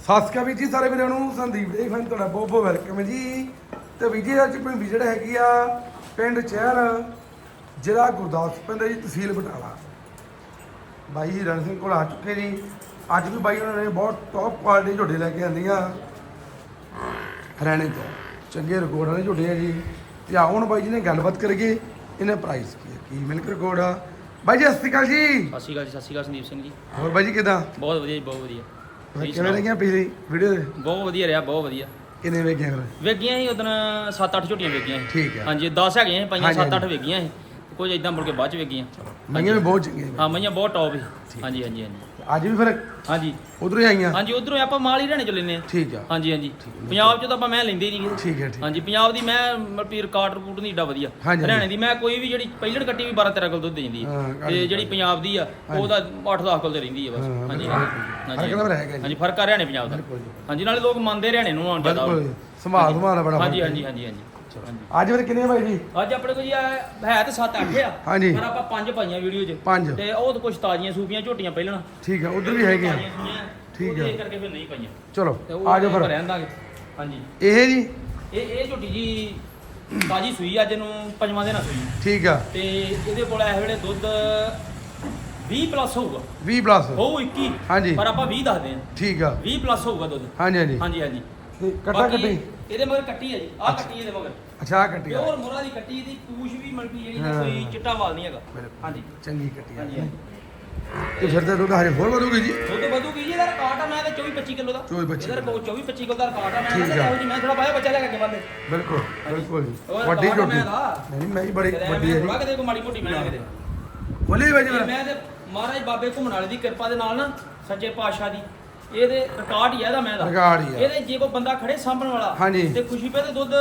ਸਤਿ ਸ਼੍ਰੀ ਅਕਾਲ ਵੀਰ ਜੀ ਸਾਰੇ ਵੀਰਾਂ ਨੂੰ। ਸੰਦੀਪ ਦੇ ਫਨ ਤੁਹਾਡਾ ਬਹੁਤ ਬਹੁਤ ਵੈਲਕਮ ਹੈ ਜੀ। ਤੇ ਜੀ ਅੱਜ ਪਿੰਡ ਜਿਹੜਾ ਹੈਗੀ ਆ ਪਿੰਡ ਚਹਿਰ ਜ਼ਿਲ੍ਹਾ ਗੁਰਦਾਸਪੁਰ ਪੈਂਦਾ ਜੀ ਤਹਿਸੀਲ ਬਟਾਲਾ। ਬਾਈ ਹੀਰਨ ਸਿੰਘ ਕੋਲ ਆ ਚੁੱਕੇ ਜੀ। ਅੱਜ ਵੀ ਬਾਈ ਉਹਨਾਂ ਨੇ ਬਹੁਤ ਟੌਪ ਕੁਆਲਿਟੀ ਝੋਟੇ ਲੈ ਕੇ ਆਂਦੀਆਂ। ਹਰਿਆਣੇ ਤੋਂ। ਚੰਗੇ ਰਿਕਾਰਡ ਵਾਲੇ ਝੋਟੇ ਆ ਜੀ। ਤੇ ਆਓ ਹੁਣ ਬਾਈ ਜੀ ਨੇ ਗੱਲਬਾਤ ਕਰੀਏ ਇਹਨਾਂ ਪ੍ਰਾਈਸ ਕੀ ਹੈ ਕੀ ਮਿਲਕ ਰਿਕਾਰਡ ਆ। ਬਾਈ ਜੀ ਸਤਿ ਸ਼੍ਰੀ ਅਕਾਲ ਜੀ। ਸਤਿ ਸ਼੍ਰੀ ਅਕਾਲ ਜੀ ਸਤਿ ਸ਼੍ਰੀ ਅਕਾਲ ਸੰਦੀਪ ਸਿੰਘ ਜੀ। ਹੋਰ ਬਾਈ ਜੀ ਕਿਦਾਂ? ਬਹੁਤ ਵਧੀਆ ਜੀ ਬਹੁਤ ਵਧੀਆ। ਤੁਸੀਂ ਕਿਵੇਂ? ਲੱਗੀਆਂ ਪਿਛਲੀ ਵੀਡੀਓ ਦੇ ਬਹੁਤ ਵਧੀਆ ਰਿਹਾ ਬਹੁਤ ਵਧੀਆ। ਕਿੰਨੇ ਵੇਖਿਆ ਫਿਰ? ਵੇਗੀਆਂ ਸੀ ਉਦੋਂ 7-8 ਝੋਟੀਆਂ ਵੇਗੀਆਂ ਸੀ। ਠੀਕ ਹੈ। ਹਾਂਜੀ 10 ਹੈਗੀਆਂ ਸੀ ਪਾਈਆਂ ਹਾਂਜੀ, 7-8 ਹਾਂਜੀ। ਵੇਗੀਆਂ ਸੀ। ਕੁਝ ਇਦਾਂ ਮੁੜ ਕੇ ਬਾਅਦ ਚ ਵੇਗੀਆਂ ਮਈਆਂ ਵੀ ਬਹੁਤ ਚੰਗੀਆਂ ਹਾਂ ਮਈਆਂ ਬਹੁਤ ਟੌਪ ਸੀ ਹਾਂਜੀ ਹਾਂਜੀ ਹਾਂਜੀ। ਅੱਜ ਵੀ ਫਿਰ ਹਾਂਜੀ। ਉਧਰੋਂ ਹੀ ਆਈਆਂ? ਹਾਂਜੀ ਉਧਰੋਂ ਆਪਾਂ ਮਾਲ ਹੀ ਰਹਿਣੇ ਚ ਲੈਨੇ ਆ ਠੀਕ ਆ। ਹਾਂਜੀ ਹਾਂਜੀ। ਪੰਜਾਬ ਚ ਤਾਂ ਆਪਾਂ ਮੈਂ ਲੈਂਦੇ ਨਹੀਂ ਠੀਕ ਹੈ ਠੀਕ ਹਾਂਜੀ ਪੰਜਾਬ ਦੀ ਮੈਂ ਮਲਪੀ ਰਿਕਾਰਡ ਰਿਪੋਰਟ ਨਹੀਂ ਏਡਾ ਵਧੀਆ। ਹਾਂਜੀ, ਹਰਿਆਣੇ ਦੀ ਮੈਂ ਕੋਈ ਵੀ ਜਿਹੜੀ ਪਹਿਲਣ ਕੱਟੀ ਵੀ 12 13 ਕਿਲੋ ਦੁੱਧ ਦੇ ਜਾਂਦੀ ਹਾਂ। ਤੇ ਜਿਹੜੀ ਪੰਜਾਬ ਦੀ ਆ ਉਹਦਾ 8 10 ਕਿਲੋ ਤੇ ਰਹਿੰਦੀ ਹੈ ਬਸ। ਹਾਂਜੀ। ਬਿਲਕੁਲ। ਹਾਂਜੀ। ਫ਼ਰਕ ਤਾਂ ਹੈਗਾ ਜੀ। ਹਾਂਜੀ ਫ਼ਰਕ ਆ ਹਰਿਆਣੇ ਪੰਜਾਬ ਦਾ। ਬਿਲਕੁਲ ਜੀ। ਹਾਂਜੀ ਨਾਲੇ ਲੋਕ ਮੰਨਦੇ ਹਰਿਆਣੇ ਨੂੰ ਆਉਣ ਜ਼ਿਆਦਾ। ਬਿਲਕੁਲ ਸੰਭਾਲ ਸੰਭਾਲ ਬੜਾ ਫ਼ਰਕ ਹਾਂਜੀ ਹਾਂਜੀ ਹਾਂਜੀ ਹਾਂਜੀ। ਅੱਜ ਫਿਰ ਕਿੰਨੇ ਬਾਈ ਜੀ? ਅੱਜ ਆਪਣੇ ਕੋਲ ਜੀ ਆ ਹੈ ਤੇ 7 8 ਆ। ਹਾਂਜੀ। ਪਰ ਆਪਾਂ ਪੰਜ ਪਾਈਆਂ ਵੀਡੀਓ 'ਚ। ਪੰਜ। ਤੇ ਉਹ ਤਾਂ ਕੁਝ ਤਾਜ਼ੀਆਂ ਸੂਪੀਆਂ ਝੋਟੀਆਂ ਪਹਿਲਣ ਠੀਕ ਆ ਉਧਰ ਵੀ ਹੈਗੀਆਂ। ਤਾਜ਼ੀਆਂ ਸੂਈਆਂ, ਠੀਕ ਉਹਦੇ ਆ। ਕਰਕੇ ਫਿਰ ਨਹੀਂ ਪਾਈਆਂ। ਚਲੋ ਤੇ ਉਹ ਆ ਜਾਓ ਫਿਰ। ਰਹਿਣ ਦਾਂਗੇ। ਹਾਂਜੀ। ਇਹ ਜੀ? ਇਹ ਇਹ ਝੋਟੀ ਜੀ ਤਾਜੀ ਸੂਈ ਅੱਜ ਨੂੰ ਪੰਜਵਾਂ ਦਿਨ ਆ ਸੂਈ। ਠੀਕ ਆ। ਤੇ ਇਹਦੇ ਕੋਲ ਇਸ ਵੇਲੇ ਦੁੱਧ 20 ਪਲੱਸ ਹੋਊਗਾ। 20 ਪਲੱਸ ਹੋਊ 21 ਹਾਂਜੀ। ਪਰ ਆਪਾਂ 20 ਦੱਸਦੇ ਹਾਂ। ਠੀਕ ਆ। 20 ਪਲੱਸ ਹੋਊਗਾ ਦੁੱਧ। ਹਾਂਜੀ ਹਾਂਜੀ। ਹਾਂਜੀ ਹਾਂਜੀ। ਤੇ ਕੱਟਾ ਬਾਕੀ ਕੱਟੀ ਇਹਦੇ ਮਗਰ ਕੱਟੀ ਹੈ ਜੀ ਆਹ ਕੱਟੀ ਇਹਦੇ ਮਗਰ। ਅੱਛਾ ਆਹ ਕੱਟੀ ਆ। ਪਿਓਰ ਮੁਰਾ ਦੀ ਕੱਟੀ ਦੀ ਪੂਛ ਵੀ ਮਲਕੀ ਜਿਹੜੀ ਨਾ ਹਾਂ। ਕੋਈ ਚਿੱਟਾ ਵਾਲ ਨਹੀਂ ਹੈਗਾ। ਬਿਲਕੁਲ। ਹਾਂਜੀ। ਚੰਗੀ ਕੱਟੀ ਆ। ਹਾਂਜੀ ਹਾਂਜੀ। ਤੇ ਫਿਰ ਤਾਂ ਦੁੱਧ ਹਜੇ ਹੋਰ ਵਧੂਗੀ ਜੀ? ਦੁੱਧ ਵਧੂਗੀ ਜੀ ਇਹਦਾ ਰਿਕਾਰਡ ਆ ਮੈਂ ਤੇ 24 25 ਕਿਲੋ ਦਾ। 24 25 ਇਹਦਾ ਰਿਕਾਰਡ 24 25 ਕਿਲੋ ਦਾ ਰਿਕਾਰਡ ਆ ਮੈਂ ਠੀਕ ਆ। ਜੀ ਮੈਂ ਥੋੜਾ ਬਾਇਆ ਬੱਚਾ ਲੈ ਕੇ ਅੱਗੇ ਬੰਦੇ ਬਿਲਕੁਲ ਬਿਲਕੁਲ ਜੀ। ਹੋਰ ਵੱਡੀ ਰਿਕਾਰਡ ਝੋਟੀ ਮੈਂ ਦਾ। ਨਹੀਂ ਮੈਂ ਵੀ ਬੜੀ ਵੱਡੀ ਹੈ ਥੋੜਾ ਜੀ। ਕਿਤੇ ਕੋਈ ਮਾੜੀ ਮੋਟੀ ਬਣਾ ਕੇ ਦੇ ਬੋਲੀ ਬਾਈ ਜੀ ਮੈਂ ਤੇ ਮਹਾਰਾਜ ਬਾਬੇ ਘੁੰਮਣ ਵਾਲੇ ਦੀ ਕਿਰਪਾ ਦੇ ਨਾਲ ਨਾ ਸੱਚੇ ਪਾਤਸ਼ਾਹ ਦੀ ਇਹਦੇ ਰਿਕਾਰਡ ਹੀ ਆ ਇਹਦਾ ਮੈਂ ਦਾ ਰਿਕਾਰਡ ਹੀ ਆ। ਇਹਦੇ ਜੇ ਕੋਈ ਬੰਦਾ ਖੜੇ ਸਾਂਭਣ ਵਾਲਾ ਹਾਂਜੀ। ਤੇ ਖੁਸ਼ੀ ਪੇ ਤੇ ਦੁੱਧ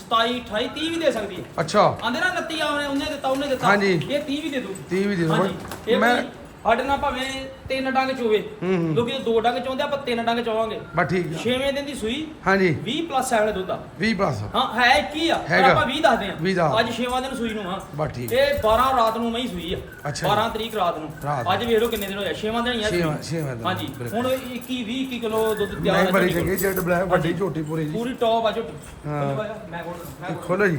27 28 30 ਵੀ ਦੇ ਸਕਦੀ ਹੈ ਅੱਛਾ ਆਂਦੇ ਨਾ 29 ਆਉਣੇ ਉਹਨੇ ਦਿੱਤਾ ਉਹਨੇ ਦਿੱਤਾ ਹਾਂਜੀ। ਇਹ 30 ਵੀ ਦੇ ਦੂ 30 ਵੀ ਦੇ ਦਿਓ। ਹਾਂਜੀ ਇਹ ਮੈਂ- ਮੈਂ ਸਾਡੇ ਨਾਲ ਭਾਵੇਂ ਤਿੰਨ ਡੰਗ ਚੋਵੇ ਹੂੰ, ਹੂੰ। ਲੋਕੀ ਤਾਂ ਦੋ ਡੰਗ ਚਾਹੁੰਦੇ ਆਪਾਂ ਤਿੰਨ ਡੰਗ ਚਾਵਾਂਗੇ ਬਸ ਠੀਕ ਆ ਛੇਵੇਂ ਦਿਨ ਦੀ ਸੂਈ ਹਾਂਜੀ 20 ਪਲੱਸ ਹੈ ਵਾਲੇ ਦੁੱਧ ਦਾ 20 ਪਲੱਸ ਹਾਂ ਹੈ 21 ਆ ਪਰ ਹੈਗਾ। ਆਪਾਂ 20 ਦੱਸਦੇ 20 ਆ। ਅੱਜ ਛੇਵਾਂ ਦਿਨ ਸੂਈ ਨੂੰ ਆ ਬਸ ਠੀਕ ਇਹ 12 ਰਾਤ ਨੂੰ ਮੈਂ ਹੀ ਸੂਈ ਆ ਅੱਛਾ। 12 ਤਰੀਕ ਰਾਤ ਨੂੰ। ਅੱਜ ਵੇਖ ਲਓ ਕਿੰਨੇ ਦਿਨ ਹੋਇਆ ਛੇਵਾਂ ਦਿਨ ਹੀ ਆ ਸੂਈ। ਛੇਵਾਂ- ਛੇਵਾਂ ਦਿਨ, ਹਾਂਜੀ ਬਿਲਕੁਲ। ਹੁਣ 21 20 21 ਕਿਲੋ ਦੁੱਧ ਤਿਆਰ ਮੈਂ ਬੜੀ। ਚੰਗੀ ਜੱਟ ਬਲੈਕ ਵੱਡੀ ਝੋਟੀ ਪੂਰੀ ਜੀ ਪੂਰੀ ਟੌਪ ਆ ਝੋਟੀ ਹਾਂ। ਮੈਂ ਖੋਲ ਮੈਂ ਇਹ ਖੋਲ ਖੋਲੋ ਜੀ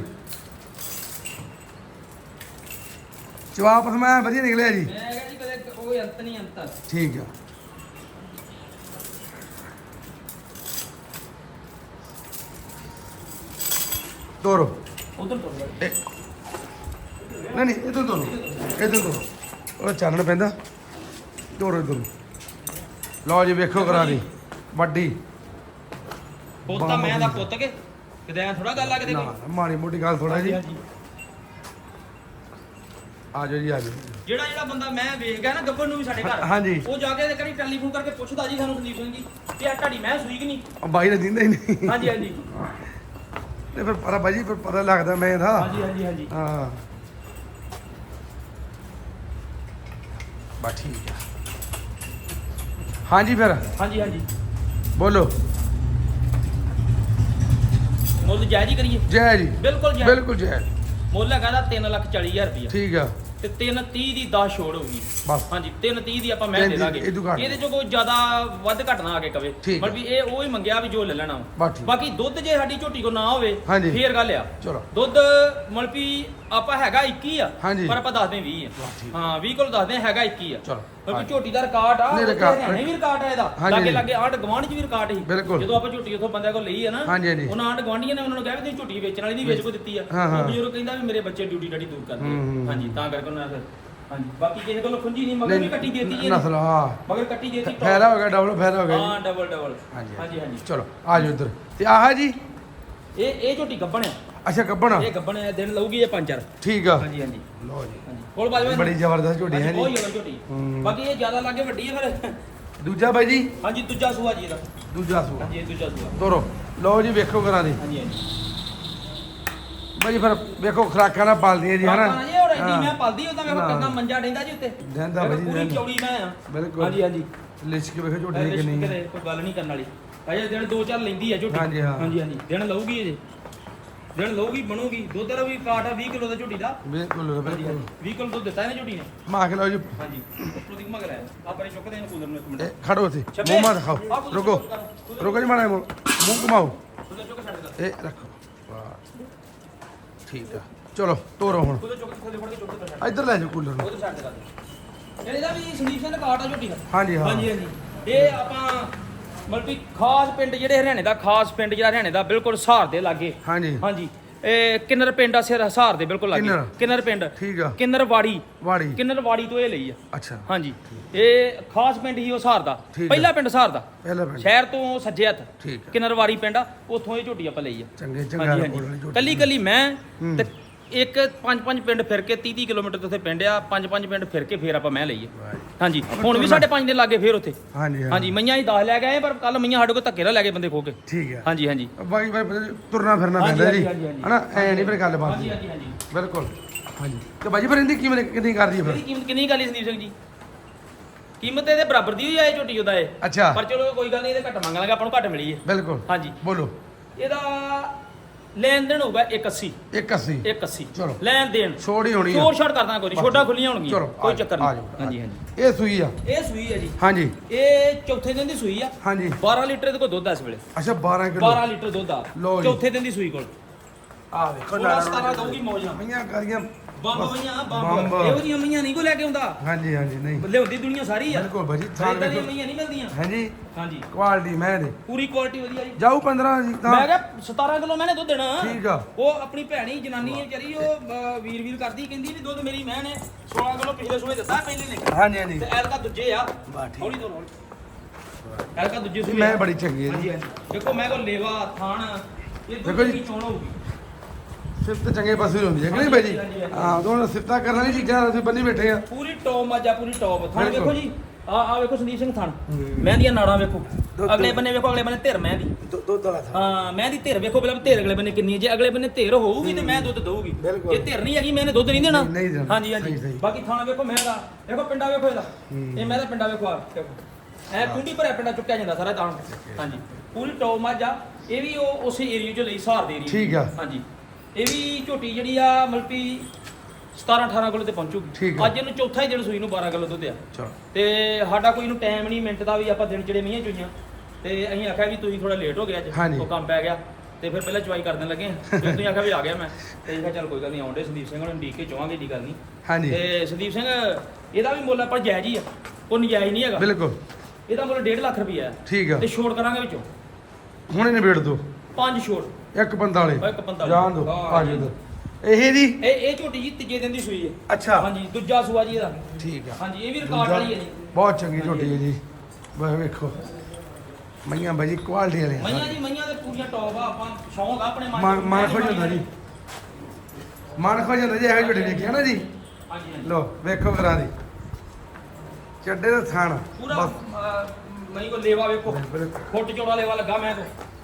ਜਵਾਬ ਮੈਂ ਵਧੀਆ ਨਿਕਲਿਆ ਜੀ ਮੈਂ ਕਿਹਾ ਜੀ ਕਦੇ ਕੋਈ ਅੰਤ ਨਹੀਂ ਅੰਤ ਠੀਕ ਆ। ਤੋਰੋ। ਉਧਰ ਤੋਂ ਇਹ- ਨਹੀਂ ਨਹੀਂ ਇਧਰ ਤੋਰੋ। ਇਧਰ ਤੋਰੋ। ਉਹ ਚਾਨਣ ਪੈਂਦਾ। ਤੋਰੋ ਇਧਰ ਲਓ ਜੀ ਵੇਖੋ ਕਰਾ ਦੀ। ਵੱਡੀ। ਪੁੱਤ ਮੈਂ ਦਾ ਪੁੱਤ ਕੇ। ਕਿਤੇ ਐ ਥੋੜਾ ਗੱਲ ਆ ਕਿਤੇ ਨਾ ਕੋਈ? ਮਾੜੀ ਮੋਟੀ ਗੱਲ ਥੋੜਾ ਜੀ। ਆ ਜਾਓ ਜੀ ਆ ਜਾਓ। ਜਿਹੜਾ ਜਿਹੜਾ ਬੰਦਾ ਮੈਂ ਵੇਖ ਗਿਆ ਨਾ ਗੱਬਰ ਨੂੰ ਵੀ ਸਾਡੇ ਘਰ ਹਾਂਜੀ। ਉਹ ਜਾ ਕੇ ਕਰੀ ਟੈਲੀਫੋਨ ਕਰਕੇ ਪੁੱਛਦਾ ਜੀ ਸਾਨੂੰ ਸੰਦੀਪ ਸਿੰਘ ਜੀ ਕਿ ਆ ਤੁਹਾਡੀ ਮੈਂ ਸੂਈ ਕਿ ਨਹੀਂ? ਉਹ ਬਾਈ ਨੇ ਦਿੰਦਾ ਹੀ ਨਹੀਂ। ਹਾਂਜੀ ਹਾਂਜੀ। ਤੇ ਫਿਰ ਪਤਾ ਬਾਈ ਜੀ ਫਿਰ ਪਤਾ ਲੱਗਦਾ ਮੈਂ ਇਹਦਾ। ਹਾਂਜੀ ਹਾਂਜੀ ਹਾਂਜੀ। ਹਾਂ। ਬਾ ਠੀਕ ਆ। ਹਾਂਜੀ ਫਿਰ। ਹਾਂਜੀ ਹਾਂਜੀ। ਬੋਲੋ। ਮੁੱਲ ਜਾਇਜ਼ ਹੀ ਕਰੀਏ? ਜੈ ਜੀ ਬਿਲਕੁਲ ਜਾਇਜ਼। ਬਿਲਕੁਲ ਜੈ ਮੁੱਲ ਹੈਗਾ ਦਾ 3 ਲੱਖ 40 ਹਜ਼ਾਰ ਰੁਪਇਆ। ਠੀਕ ਆ। ਤੇ 330 ਦੀ 10 ਛੋੜ ਹੋਊਗੀ। ਬਸ। ਹਾਂਜੀ 330 ਦੀ ਆਪਾਂ ਮੈਂ ਦੇ ਦਾਂਗੇ ਇਹਦੇ ਚੋਂ ਕੋਈ ਜ਼ਿਆਦਾ ਵੱਧ ਘੱਟ ਨਾ ਆ ਕੇ ਕਵੇ। ਮਤਲਬ ਵੀ ਇਹ ਉਹ ਹੀ ਮੰਗਿਆ ਵੀ ਜੋ ਲੈ ਲੈਣਾ। ਬਾਕੀ ਦੁੱਧ ਜੇ ਸਾਡੀ ਝੋਟੀ ਕੋ ਨਾ ਹੋਵੇ। ਫੇਰ ਗੱਲ ਆ। ਦੁੱਧ ਮਤਲਬ ਵੀ ਆਪਾਂ ਹੈਗਾ 21 ਆ ਹਾਂਜੀ। ਪਰ ਆਪਾਂ ਦੱਸਦੇ 20 ਬਸ ਆ ਠੀਕ। ਹਾਂ 20 ਕੋਲ ਦੱਸਦੇ ਹੈਗਾ 21 ਆ ਚਲੋ ਮਤਲਬ ਹਾਂਜੀ। ਝੋਟੀ ਦਾ ਰਿਕਾਰਡ ਆ ਨਹੀਂ, ਰਿਕਾਰਡ- ਹਰਿਆਣੇ ਵੀ ਰਿਕਾਰਡ ਆ ਇਹਦਾ ਹਾਂਜੀ, ਲਾਗੇ ਹਾਂਜੀ। ਲਾਗੇ ਆਂਡ ਗਵਾਂਢ ਚ ਵੀ ਰਿਕਾਰਡ ਸੀ ਬਿਲਕੁਲ। ਜਦੋਂ ਆਪਾਂ ਝੋਟੀ ਉਥੋਂ ਬੰਦਿਆਂ ਕੋਲ ਲਈ ਆ ਨਾ ਹਾਂਜੀ, ਹਾਂਜੀ। ਉਹਨਾਂ ਆਂਡ ਗਵਾਂਢੀਆਂ ਨੇ ਉਹਨਾਂ ਨੂੰ ਕਿਹਾ ਵੀ ਤੁਸੀਂ ਝੋਟੀ ਵੇਚਣ ਵਾਲੀ ਨਹੀਂ ਵੇਚ ਕੋ ਦਿੱਤੀ ਆ ਹਾਂ, ਹਾਂ। ਉਹ ਬਜ਼ੁਰਗ ਕਹਿੰਦਾ ਵੀ ਮੇਰੇ ਬੱਚੇ ਡਿਊਟੀ ਡਾਡੀ ਦੂਰ ਕਰਦੇ ਹੂੰ, ਹੂੰ, ਆ। ਹਾਂਜੀ ਤਾਂ ਕਰਕੇ ਉਹਨਾਂ ਨੇ ਫਿਰ ਹਾਂਜੀ ਬਾਕੀ ਕਿਸੇ ਕੋਲੋਂ ਖੁੰਜੀ ਨਹੀਂ ਮਗਰ ਵੀ ਕੱਟੀ ਦੇਤੀ ਜੀ ਨਸਲ ਹਾਂ ਮਗਰ ਕੱਟੀ ਦੇਤੀ top। ਫਾਇਦਾ ਹੋ ਗਿਆ ਡਬਲ ਫਾਇਦਾ ਹੋ ਗਿਆ ਹਾਂ ਡਬਲ ਡਬਲ ਹਾਂਜੀ ਹਾਂਜੀ ਹਾਂਜੀ ਚਲੋ ਆ ਜਾਓ ਇੱਧਰ ਤੇ ਆਹ ਜੀ ਇਹ ਇਹ ਝੋਟੀ ਗੱਬਣ ਆ ਅੱਛਾ ਕੱਪਣਾ ਇਹ ਗੱਬਣ ਆ ਦਿਨ ਲਊਗੀ ਇਹ ਪੰਜ ਚਾਰ। ਠੀਕ ਆ। ਹਾਂਜੀ ਹਾਂਜੀ। ਲਓ ਜੀ। ਹਾਂਜੀ। ਕੋਲ ਬਾਜਵਾ ਬੜੀ ਜ਼ਬਰਦਸਤ ਝੋਟੀ ਹੈ ਬਹੁਤ ਜੀ। ਜ਼ਿਆਦਾ ਝੋਟੀ। ਬਾਕੀ ਇਹ ਜ਼ਿਆਦਾ ਲਾਗੇ ਵੱਡੀ ਹੈ ਫਿਰ। ਦੂਜਾ ਬਾਈ ਜੀ? ਹਾਂਜੀ ਦੂਜਾ ਸੂਆ ਜੀ ਇਹਦਾ। ਦੂਜਾ ਸੂਆ। ਹਾਂਜੀ ਇਹ ਦੂਜਾ ਸੂਆ। ਤੋਰੋ। ਲਓ ਜੀ ਵੇਖੋ ਕਰਾਂ ਦੀ। ਹਾਂਜੀ ਹਾਂਜੀ। ਬਾਈ ਫਿਰ ਵੇਖੋ ਖਰਾਕਾਂ ਨਾਲ ਪਾਲਦੀਆਂ ਜੀ ਹਨਾ? ਜੀ ਉਹ ਰਹਿੰਦੀ ਹਾਂ। ਮੈਂ ਪਲਦੀ ਉਹਦਾ ਵੇਖੋ ਨਾ। ਕਿੰਨਾ ਮੰਜਾ ਡੈਂਦਾ ਜੀ ਉੱਤੇ। ਭਾਜੀ, ਪੂਰੀ ਡਹਿੰਦਾ। ਚੌੜੀ ਮੈਂ ਆ। ਬਿਲਕੁਲ। ਹਾਂਜੀ ਹਾਂਜੀ। ਲਿਸ਼ਕ ਵੇਖੋ ਝੋਟੀ ਕਿੰਨੀ ਕੋਈ ਗੱਲ ਨਹੀਂ ਕਰਨ ਵਾਲੀ। ਅਜੇ ਦਿਨ ਦੋ ਚਾਰ ਲੈਂਦੀ ਆ ਝੋਟੀ। ਹਾਂਜੀ, ਹਾਂ। ਹਾਂਜੀ ਹਾਂਜੀ। ਦਿਨ ਲਊਗੀ ਦਿਨ ਲਊਗੀ ਬਣੂਗੀ। ਦੁੱਧ ਦਾ ਵੀ ਕਾਟ ਆ 20 ਕਿਲੋ ਦਾ ਝੋਟੀ ਦਾ। ਬਿਲਕੁਲ ਬਿਲਕੁਲ। 20 ਕਿਲੋ ਦੁੱਧ ਦਿੱਤਾ ਇਹਨੇ ਝੋਟੀ ਨੇ। ਮਾ ਕੇ ਲਓ ਜੀ। ਹਾਂਜੀ। ਉੱਪਰੋਂ ਦੀ ਮਗਰ ਆਇਆ ਆ ਪਰੇ ਚੁੱਕਦੇ ਨੇ ਕੂਲਰ ਨੂੰ ਇੱਕ ਮਿੰਟ। ਇਹ ਖੜੋ ਇੱਥੇ। ਮੂੰਹ ਮਾ ਦਿਖਾਓ। ਰੁਕੋ। ਚੁੱਕ। ਰੁਕੋ ਜੀ ਮਾੜਾ ਜਿਹਾ ਮੂੰਹ। ਘੁਮਾਓ। ਕੂਲਰ ਚੁੱਕ ਛੱਡ ਦੇ ਇਹ ਰੱਖੋ। ਵਾਹ। ਠੀਕ ਆ। ਚਲੋ ਤੋਰੋ ਹੁਣ। ਕੂਲਰ ਚੁੱਕ ਥੱਲੇ ਫੜ ਕੇ ਚੁੱਕ ਦੇ ਛੱਡ। ਇੱਧਰ ਲੈ ਜਾਓ ਕੂਲਰ ਨੂੰ। ਛੱਡ ਦੇ ਇਹਦਾ ਵੀ ਸੰਦੀਪ ਸਿੰਘ ਕਾਟ ਆ ਝੋਟੀ ਦਾ। ਹਾਂਜੀ ਹਾਂ। ਹਾਂਜੀ ਹਾਂਜੀ। ਇਹ ਆਪਾਂ ਮਤਲਬ ਕਿ ਖਾਸ ਪਿੰਡ ਜਿਹੜੇ ਹਰਿਆਣੇ ਦਾ ਖਾਸ ਪਿੰਡ ਜਿਹੜਾ ਹਰਿਆਣੇ ਦਾ ਬਿਲਕੁਲ ਸਹਾਰ ਦੇ ਲਾਗੇ। ਹਾਂਜੀ। ਹਾਂਜੀ। ਇਹ ਕਿੰਨਰ ਪਿੰਡ ਆ ਸਿਰ ਹਸਾਰ ਦੇ ਬਿਲਕੁਲ ਲਾਗੇ। ਕਿੰਨਰ। ਕਿੰਨਰ ਪਿੰਡ? ਠੀਕ ਆ। ਕਿੰਨਰ ਵਾੜੀ। ਵਾੜੀ। ਕਿੰਨਰ ਵਾੜੀ ਤੋਂ ਇਹ ਲਈ ਆ। ਅੱਛਾ। ਹਾਂਜੀ। ਇਹ ਖਾਸ ਪਿੰਡ ਹੀ ਉਹ ਹਸਾਰ ਦਾ। ਠੀਕ ਆ। ਪਹਿਲਾ ਪਿੰਡ ਹਸਾਰ ਦਾ। ਪਹਿਲਾ ਪਿੰਡ। ਸ਼ਹਿਰ ਤੋਂ ਸੱਜੇ ਹੱਥ। ਠੀਕ ਆ। ਕਿੰਨਰ ਵਾੜੀ ਪਿੰਡ ਆ ਉੱਥੋਂ ਇਹ ਝੋਟੀ ਆਪਾਂ ਲਈ ਆ। ਚੰਗੇ ਚੰਗਾ ਹਾਂਜੀ ਬੋਲਣੀ ਹਾਂਜੀ ਝੋਟੀ। ਕੱਲੀ ਕੱਲੀ ਮੈਂ। ਤੇ ਇੱਕ ਪੰਜ ਪੰਜ ਪਿੰਡ ਫਿਰ ਕੇ 30 30 ਕਿਲੋਮੀਟਰ ਤੋਂ ਉੱਥੇ ਪਿੰਡ ਆ ਪੰਜ ਪੰਜ ਪਿੰਡ ਫਿਰ ਕੇ ਫੇਰ ਆਪਾਂ ਮੈਂ ਲਈਏ। ਹਾਂਜੀ ਹੁਣ ਵੀ ਸਾਡੇ ਪੰਜ ਦੇ ਲਾਗੇ ਫੇਰ ਉੱਥੇ। ਹਾਂਜੀ ਹਾਂਜੀ ਮਈਆਂ ਹੀ 10 ਲੈ ਕੇ ਆਏ ਪਰ ਕੱਲ ਮਈਆਂ ਸਾਡੇ ਕੋਲ ਧੱਕੇ ਨਾਲ ਲੈ ਕੇ ਬੰਦੇ ਖੋ ਕੇ। ਠੀਕ ਹੈ ਹਾਂਜੀ ਹਾਂਜੀ। ਬਾਈ ਬਾਈ ਤੁਰਨਾ ਫਿਰਨਾ ਪੈਂਦਾ ਜੀ। ਹਨਾ ਐ ਨਹੀਂ ਫਿਰ ਗੱਲ ਹਾਂਜੀ ਬਣਦੀ। ਹਾਂਜੀ ਹਾਂਜੀ ਬਿਲਕੁਲ। ਹਾਂਜੀ। ਤੇ ਬਾਜੀ ਫਿਰ ਇਹਦੀ ਕੀਮਤ ਕਿੰਨੀ ਕਰਦੀ ਹੈ ਇਹਦੀ ਫਿਰ ਕੀਮਤ ਕਿੰਨੀ ਕਾਲੀ ਸੰਦੀਪ ਸਿੰਘ ਜੀ? ਕੀਮਤ ਇਹਦੇ ਬਰਾਬਰ ਦੀ ਹੋਈ ਆ ਇਹ ਝੋਟੀ ਉਹਦਾ ਇਹ? ਅੱਛਾ। ਪਰ ਚਲੋ ਕੋਈ ਗੱਲ ਨਹੀਂ ਇਹਦੇ ਘੱਟ ਮੰਗ ਲਾਂਗੇ ਆਪਾਂ ਨੂੰ ਘੱਟ ਮਿਲੀ ਹੈ ਬਿਲਕੁਲ। ਹਾਂਜੀ। ਬੋਲੋ। ਇਹਦਾ ਲੈਣ ਦੇਣ ਹੋਊਗਾ 180 180 180 ਚਲੋ। ਲੈਣ ਦੇਣ ਛੋੜ ਹੋਣੀ ਆ। ਛੋਟ ਛੋਟ ਕਰਦਾ ਕੋਈ ਨਹੀਂ ਛੋਟਾਂ ਖੁੱਲੀਆਂ ਹੋਣਗੀਆਂ। ਚਲੋ ਕੋਈ ਚੱਕਰ ਨਹੀਂ ਹਾਂਜੀ ਹਾਂਜੀ। ਇਹ ਸੂਈ ਆ। ਇਹ ਸੂਈ ਹੈ ਜੀ। ਹਾਂਜੀ। ਇਹ ਚੌਥੇ ਦਿਨ ਦੀ ਸੂਈ ਆ। ਹਾਂਜੀ। 12 ਲੀਟਰ ਦੇ ਕੋਲ ਦੁੱਧ ਆ ਇਸ ਵੇਲੇ। ਅੱਛਾ 12 ਕਿਲੋ। 12 ਲੀਟਰ ਦੁੱਧ ਆ। ਲਓ ਜੀ। ਚੌਥੇ ਦਿਨ ਦੀ ਸੂਈ ਕੋਲ। ਆ ਵੇਖੋ 16 17 ਦਊਗੀ ਮੌਜਾਂ। ਮਈਆਂ ਕਰੀਆਂ। ਬੰਬ। ਮਈਆਂ ਬੰਬ। ਇਹੋ ਜਿਹੀਆਂ ਮਈਆਂ ਨਹੀਂ ਕੋ ਲੈ ਕੇ ਆਉਂਦਾ। ਹਾਂਜੀ ਹਾਂਜੀ ਨਹੀਂ। ਲਿਆਉਂਦੀ ਦੁਨੀਆ ਸਾਰੀ ਆ। ਬਿਲਕੁਲ ਭਾਜੀ ਥਾਂ ਇਦਾਂ ਦੀਆਂ ਵੇਖੋ। ਮਈਆਂ ਨਹੀਂ ਮਿਲਦੀਆਂ। ਹਾਂਜੀ। ਹਾਂਜੀ। ਕੁਆਲਿਟੀ ਮੈਂ ਦੇ। ਪੂਰੀ ਕੁਆਲਿਟੀ ਵਧੀਆ ਜੀ। ਜਾਊ 15 ਜੀ ਤਾਂ। ਮੈਂ ਕਿਹਾ 17 ਕਿਲੋ ਮੈਨੇ ਦੁੱਧ ਦੇਣਾ। ਠੀਕ ਆ। ਉਹ ਆਪਣੀ ਭੈਣੀ ਜਨਾਨੀ ਹੈ ਵਿਚਾਰੀ ਉਹ ਵੀਰ ਵੀਰ ਕਰਦੀ ਕਹਿੰਦੀ ਵੀ ਦੁੱਧ ਮੇਰੀ ਮੈਂ ਨੇ 16 ਕਿਲੋ ਪਿਛਲੇ ਸੂਏ ਦਿੱਤਾ ਪਹਿਲੇ ਨੇ। ਹਾਂਜੀ ਹਾਂਜੀ। ਤੇ ਐਲਕਾ ਦੂਜੇ ਆ। ਹੌਲੀ ਤੋਂ ਹੌਲੀ। ਐਲਕਾ ਦੂਜੇ ਸੂਏ ਮੈਂ। ਬੜੀ ਚੰਗੀ ਹੈ ਜੀ। ਦੇਖੋ ਮੈਂ ਕੋ ਲੇਵਾ ਥਾਣ ਇਹ ਦੁੱਧ। ਦੀ ਚੋਣ ਹੋਊਗੀ। ਸਿਫਤ ਚੰਗੇ ਪਾਸੇ ਹੀ ਹੁੰਦੀ ਹੈ ਕਿ ਨਹੀਂ ਬਾਈ ਜੀ। ਹਾਂ ਦੋਨੋਂ ਸਿਫਤਾਂ ਕਰਨ ਵਾਲੀ ਚੀਜ਼ਾਂ ਅਸੀਂ ਬੰਨੀ ਬੈਠੇ ਆ। ਪੂਰੀ ਟੌਪ ਮਾਜਾ ਪੂਰੀ ਟੌਪ। ਥਾਣ ਬਿਲਕੁਲ। ਵੇਖੋ ਜੀ। ਆ ਆ ਵੇਖੋ ਸੰਦੀਪ ਸਿੰਘ ਥਾਣ। ਮੈਂ ਦੀਆਂ ਨਾੜਾਂ ਵੇਖੋ। ਦੁੱਧ- ਅਗਲੇ ਬੰਨੇ ਵੇਖੋ ਅਗਲੇ ਬੰਨੇ ਧਿਰ ਮੈਂ ਦੀ। ਦੁੱਧ ਵਾਲਾ ਥਾਂ ਹਾਂ ਮੈਂ ਦੀ ਧਿਰ ਵੇਖੋ ਪਹਿਲਾਂ ਧਿਰ ਅਗਲੇ ਬੰਨੇ ਕਿੰਨੀ ਹੈ। ਜੇ ਅਗਲੇ ਬੰਨੇ ਧਿਰ ਹੋਊਗੀ ਤੇ ਮੈਂ ਦੁੱਧ ਦਊਗੀ। ਬਿਲਕੁਲ। ਜੇ ਧਿਰ ਨਹੀਂ ਹੈਗੀ ਮੈਨੇ ਦੁੱਧ ਨਹੀਂ ਦੇਣਾ। ਨਹੀਂ- ਨਹੀਂ ਦੇਣਾ। ਹਾਂਜੀ ਹਾਂਜੀ। ਸਹੀ-। ਬਾਕੀ ਥਾਣਾ ਵੇਖੋ ਮੈਂ ਦਾ। ਵੇਖੋ ਪਿੰਡਾ ਵੇਖੋ ਇਹਦਾ। ਇਹ ਮੈਂ ਦਾ ਪਿੰਡਾ ਵੇਖੋ ਆ ਦੇਖੋ। ਐ ਕੁੰਡੀ ਭਰਿਆ ਪਿੰਡਾ ਚੁੱਕਿਆ ਜਾਂਦਾ ਸਾਰਾ ਤਾਂ। ਹਾਂਜੀ। ਪੂਰੀ ਟੌਪ ਮਾਜਾ ਇਹ ਵੀ ਉਹ ਉਸੇ ਏਰੀਆ ਚੋਂ ਲਈ ਸਹਾਰ ਦੇ ਏਰੀਆ ਠੀਕ ਆ। ਹਾਂਜੀ। ਇਹ ਵੀ ਝੋਟੀ ਜਿਹੜੀ ਆ ਮਲਪੀ 17 18 ਕਿਲੋ ਤੇ ਠੀਕ ਪਹੁੰਚੂਗੀ ਆ। ਅੱਜ ਇਹਨੂੰ ਚੌਥਾ ਹੀ ਦਿਨ ਸੂਈ ਨੂੰ 12 ਕਿਲੋ ਦੁੱਧ ਆ। ਚਲੋ। ਤੇ ਸਾਡਾ ਕੋਈ ਨੂੰ ਟਾਈਮ ਨਹੀਂ ਮਿੰਟ ਦਾ ਵੀ ਆਪਾਂ ਦਿਨ ਜਿਹੜੇ ਮੀਆਂ ਚੋਈਆਂ। ਤੇ ਅਸੀਂ ਆਖਿਆ ਵੀ ਤੁਸੀਂ ਥੋੜਾ ਲੇਟ ਹੋ ਗਿਆ ਅੱਜ ਹਾਂਜੀ। ਉਹ ਕੰਮ ਪੈ ਗਿਆ। ਤੇ ਫਿਰ ਪਹਿਲਾਂ ਚੁਆਈ ਕਰਨ ਲੱਗੇ। ਫਿਰ ਤੁਸੀਂ ਆਖਿਆ ਵੀ ਆ ਗਿਆ ਮੈਂ। ਤੇ ਅਸੀਂ ਕਿਹਾ ਚੱਲ ਕੋਈ ਗੱਲ ਨਹੀਂ ਆਉਂਦੇ ਸੰਦੀਪ ਸਿੰਘ ਨੂੰ ਡੀਕ ਚਵਾਂਗੇ ਦੀ ਗੱਲ ਨਹੀਂ ਹਾਂਜੀ। ਤੇ ਸੰਦੀਪ ਸਿੰਘ ਇਹਦਾ ਵੀ ਮੁੱਲ ਆਪਾਂ ਜਾਇਜ਼ ਹੀ ਆ। ਕੋਈ ਨਜਾਇਜ਼ ਨਹੀਂ ਹੈਗਾ। ਬਿਲਕੁਲ। ਇਹਦਾ ਮੁੱਲ 1.5 ਲੱਖ ਰੁਪਈਆ ਹੈ ਠੀਕ ਆ। ਤੇ ਛੋੜ ਕਰਾਂਗੇ ਵਿੱਚੋਂ। ਹੁਣੇ ਨਿਬੇੜ ਦੋ। ਪੰਜ ਛੋੜ ਇੱਕ 45 ਇੱਕ 45 ਜਾਣ ਦੋ। ਆ ਜਾਓ ਇਹ ਜੀ ਇਹ ਇਹ ਝੋਟੀ ਜੀ ਤੀਜੇ ਦਿਨ ਦੀ ਸੂਈ ਹੈ। ਅੱਛਾ। ਹਾਂਜੀ ਦੂਜਾ ਸੂਆ ਜੀ ਇਹਦਾ। ਠੀਕ ਆ। ਹਾਂਜੀ ਇਹ ਵੀ ਰਿਕਾਰਡ ਵਾਲੀ ਹੈ ਜੀ। ਬਹੁਤ ਚੰਗੀ ਝੋਟੀ ਹੈ ਜੀ। ਬਸ ਵੇਖੋ। ਮਈਆਂ ਬਾਜੀ ਕੁਆਲਿਟੀ ਵਾਲੇ ਮਈਆਂ ਜੀ ਮਈਆਂ ਦੇ ਪੂਰੀਆਂ ਟੌਪ ਆ। ਆਪਾਂ ਸ਼ੌਂਕ ਆ ਆਪਣੇ ਮਨ ਮਨ ਖੁਸ਼ ਹੁੰਦਾ ਜੀ। ਮਨ ਖੁਸ਼ ਹੁੰਦਾ ਜੀ ਇਹੋ ਝੋਟੀ ਵੇਖੀ ਹੈ ਨਾ ਜੀ। ਹਾਂਜੀ ਹਾਂਜੀ। ਲੋ ਵੇਖੋ ਕਰਾਂ ਦੀ ਚੱਡੇ ਦਾ ਥਾਣ। ਪੂਰਾ ਬਸ। ਅਹ, ਮਈ ਕੋ ਲੇਵਾ ਵੇਖੋ। ਬਿਲਕੁਲ। ਫੁੱਟ ਚੌੜਾ ਲੇਵਾ ਲੱਗਾ ਮੈਂ ਕੋ